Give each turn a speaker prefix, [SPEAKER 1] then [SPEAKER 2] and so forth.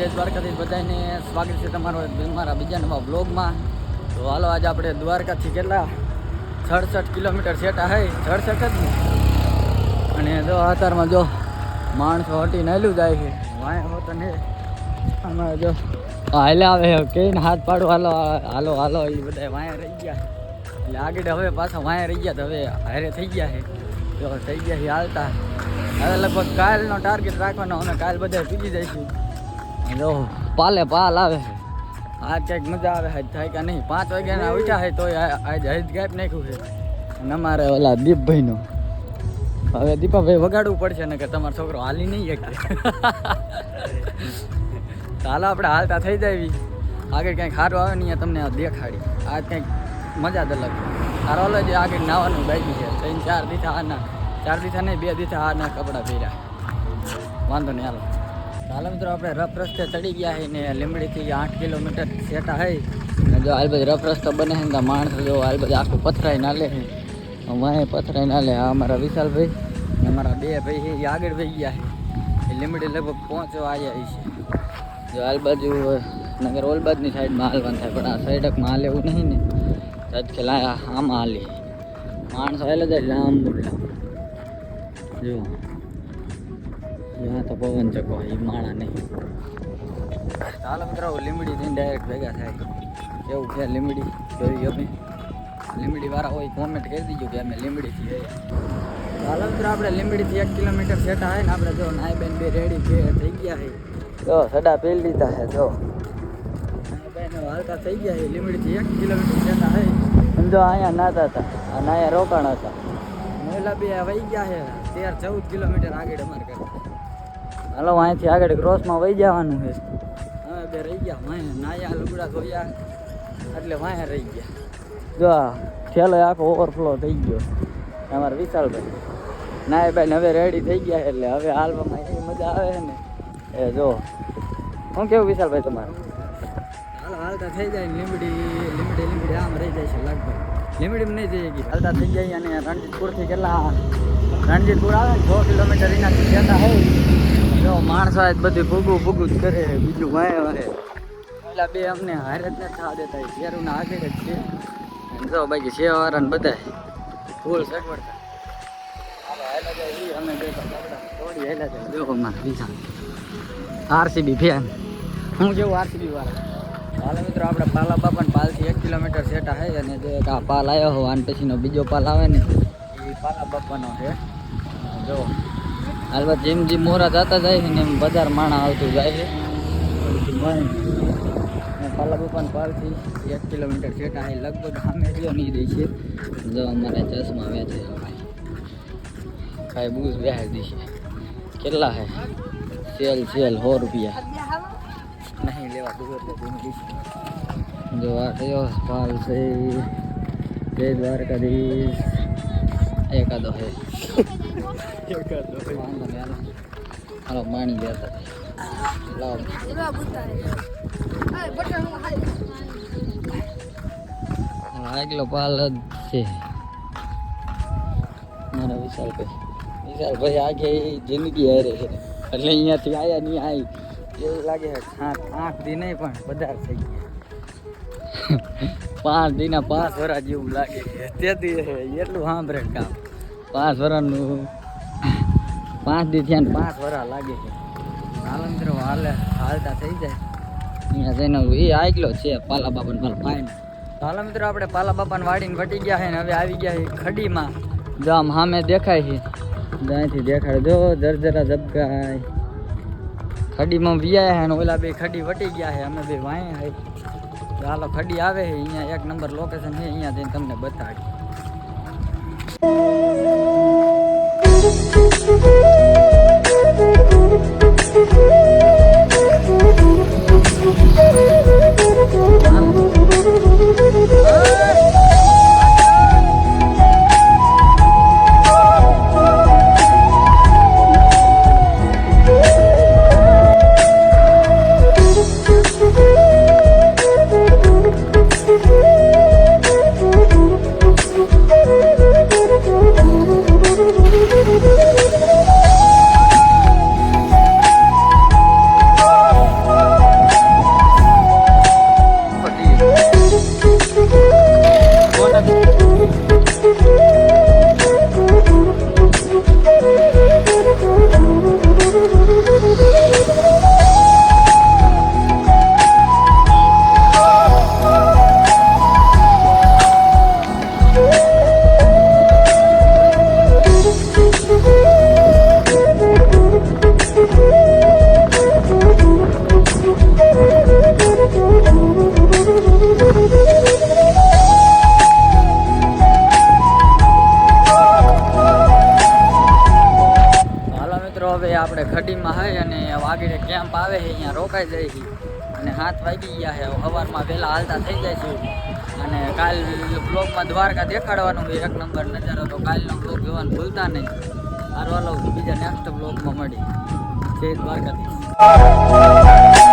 [SPEAKER 1] બધાને સ્વાગત છે તમારો મારા બીજા નવા બ્લોગમાં તો હાલો, આજે આપણે દ્વારકાથી કેટલા? સડસઠ કિલોમીટર સેટા હે સડસઠ જ ને? અને જો અત્યારમાં જો માણસો હટી હેલું જાય છે. વાય હોતો તને. આમાં જો હાલે આવે કહીને હાથ પાડો. હાલો હાલો હાલો એ બધા વાયા રહી ગયા. એટલે આગળ હવે પાછા વાયા રહી ગયા તો હવે હારે થઈ ગયા છે તો થઈ ગયા છે હાલતા. હવે લગભગ કાલનો ટાર્ગેટ રાખવાનો અમે કાલ બધા પીજી જઈશું. જો પાલે પાલ આવે આ કંઈક મજા આવે હજ થાય કે નહીં. પાંચ વાગ્યાના ઉઠ્યા હોય તો આજ હજ ગાયબ નાખ્યું છે. અને અમારે ઓલા દીપભાઈનો. હવે દીપાભાઈ વગાડવું પડશે ને કે તમારો છોકરો હાલી નહીં શકે. ચાલો આપણે હાલતા થઈ જાવી. આગળ કંઈક સારું આવે ને તમને દેખાડી. આજ કંઈક મજા જ અલગ સારો હાલો જે આગળ નાવાનું બાકી છે. ત્રણ ચાર દીથા આના ચાર દીથા નહીં, બે દીથા આના કપડાં પહેર્યા. વાંધો નહીં, હાલો. ચાલો મિત્રો, આપણે રફ રસ્તે ચડી ગયા છે ને લીમડીથી આઠ કિલોમીટર સેટા હે. ને જો હાલ બધી રફ રસ્તો બને છે ને માણસો જો હાલ આખું પથરાઈ ના લે પથરાઈ ના લે. અમારા વિશાલભાઈ અમારા બે ભાઈ છે એ આગળ વહી ગયા છે એ લીમડી લગભગ પહોંચવા આવ્યા છે. જો હાલ બાજુ, નગર ઓલબાદની સાઈડમાં હાલવાનું થાય, પણ આ સાઈડકમાં હાલે એવું નહીં ને. કે લાયા, આમાં હાલી. માણસો હાલે જાય લાંબુ જો ત્યાં તો પવન ચકો એ માણા નહીં. ચાલો મિત્રો લીમડી થઈને ડાયરેક્ટ ભેગા થાય. કેવું છે લીમડી જોઈ અમે. લીમડી વાળા હોય કોમેન્ટ કરી દીજો કે અમે લીમડીથી ગયા ચાલો મિત્રો આપણે લીમડીથી એક કિલોમીટર સેટા હોય ને આપણે જો નાઈ બેન બે રેડી થઈ ગયા છે. તો સડા પેલ લીધા છે જો. હાલતા થઈ ગયા છે લીમડીથી એક કિલોમીટર સેટા હોય સમજો અહીંયા નાતા હતા. અને અહીંયા રોકાણ હતા. મહિલા બે વહી ગયા છે તેર ચૌદ કિલોમીટર આગળ અમારે કરતા હાલો અહીંથી આગળ ક્રોસમાં વહી જવાનું છે. અમે બે રહી ગયા વાંહે નાયા લુગડા ધોયા એટલે વાંહે રહી ગયા. જો ઠેલો આખો ઓવરફ્લો થઈ ગયો. અમારા વિશાલભાઈ. નાય બેન હવે રેડી થઈ ગયા એટલે હવે હાલવામાં એવી મજા આવે છે ને. એ જો શું કેવું વિશાલભાઈ તમારે? હાલો હાલતા થઈ જાય લીમડી લીમડી લીમડી આમ રહી જાય છે લગભગ. લીમડીમાં નહીં જઈએ કે હાલતા થઈ જાય અને રણજીતપુરથી કેટલા રણજીતપુર આવે ને છ કિલોમીટર એનાથી જતા હોય. જો, માણસો આજ બધું ભૂગું ભૂગું જ કરે, બીજું વાય વાય પેલા બે અમને હારે જ નથી થવા દેતા શેરુના આગળ જ છે. જો, બાકી સેવાવાળા ને બધા ફૂલ સગવડતા. આરસીબી ફેન હું જેવું આરસીબી વાળા. હાલો મિત્રો, આપણે પાલા બાપા પાલથી એક કિલોમીટર સેટા છે અને જો આ પાલ આવ્યો હોય અને પછીનો બીજો પાલ આવે ને એ પાલા બાપાનો છે જો હાલમાં જેમ જેમ મોરા જતા જાય છે ને એમ બજાર માણા આવતું જાય છે. પાલા બાપાને પાલથી એક કિલોમીટર છે છે, લગભગ સામે રહ્યો નહીં દે છે. જો અમારે ચશ્મા વેચે કાંઈ બૂઝ વ્યાજ દીશે કેટલા હે સેલ સેલ, સો રૂપિયા. નહીં જો આ પાલ છે? જય દ્વારકાધીશ. એકાદો હે હાલો. પાણી દેતા લાવો. આગલો પાલ જ છે. મારા વિશાલભાઈ. વિશાલભાઈ આગે જિંદગી હારે છે. એટલે અહીંયાથી આવ્યા નહીં આવી એવું લાગે આઠ આઠ દી નહીં પણ બધા થઈ ગયા. પાંચ દીના પાંચ વરા જેવું લાગે તેથી એટલું સાંભળે કામ. પાંચ વર્ષનું પાંચ દી થયા ને પાંચ વર્ષ લાગે છે. હાલ મિત્રો હાલે હાલતા થઈ જાય. અહીંયા જઈને એ આગલો છે પાલા બાપાને મારા ભાઈને. હાલો મિત્રો આપણે પાલા બાપાને વાડીને વટી ગયા છે ને હવે આવી ગયા છે ખડીમાં. જો આમ સામે દેખાય છે. ત્યાંથી દેખાડે જો જરજરા ઝબકાય. ખડીમાં વિયા છે અને ઓલા બે ખડી વટી ગયા છે અમે બે વાંયા છે. તો હાલો ખડી આવે છે અહીંયા એક નંબર લોકેશન છે અહીંયા જઈને તમને બતાડી ખડીમાં હોય અને વાગીને કેમ્પ આવે છે અહીંયા રોકાઈ જાય છે અને હાથ વાગી ગયા છે સવારમાં વહેલા હાલતા થઈ જાય છે અને કાલ બ્લોગમાં દ્વારકા દેખાડવાનું એક નંબર નજારો તો કાલનો બ્લોગ જોવાનું ભૂલતા નહીં. હારવાલો બીજા નેક્સ્ટ બ્લોગમાં મળી જય દ્વારકાથી